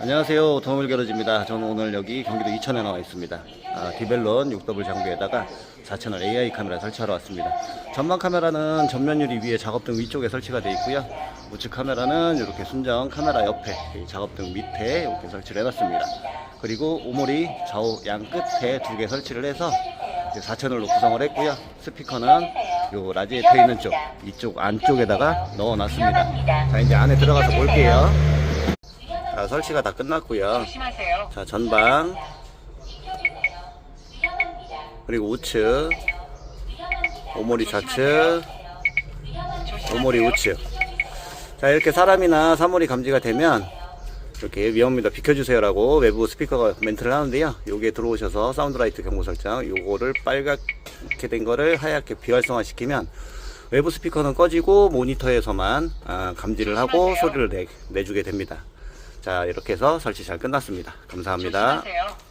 안녕하세요. 오토모빌 게러지입니다. 저는 오늘 여기 경기도 이천에 나와 있습니다. 아, 디벨론 6W 장비에다가 4채널 AI 카메라 설치하러 왔습니다. 전방 카메라는 전면 유리 위에 작업등 위쪽에 설치가 되어 있고요. 우측 카메라는 이렇게 순정 카메라 옆에 이 작업등 밑에 이렇게 설치를 해놨습니다. 그리고 오모리 좌우 양 끝에 두 개 설치를 해서 이제 4채널로 구성을 했고요. 스피커는 요 라디에이터 있는 쪽 이쪽 안쪽에다가 넣어 놨습니다. 자 이제 안에 들어가서 볼게요. 자, 설치가 다 끝났고요. 자, 전방. 그리고 우측. 오모리 좌측. 오모리 우측. 자 이렇게 사람이나 사물이 감지가 되면 이렇게 위험합니다. 비켜주세요라고 외부 스피커가 멘트를 하는데요. 여기에 들어오셔서 사운드 라이트 경고 설정 요거를 빨갛게 된 거를 하얗게 비활성화 시키면 외부 스피커는 꺼지고 모니터에서만 아, 감지를 하고 소리를 내, 내주게 됩니다. 자 이렇게 해서 설치 잘 끝났습니다. 감사합니다. 조심하세요.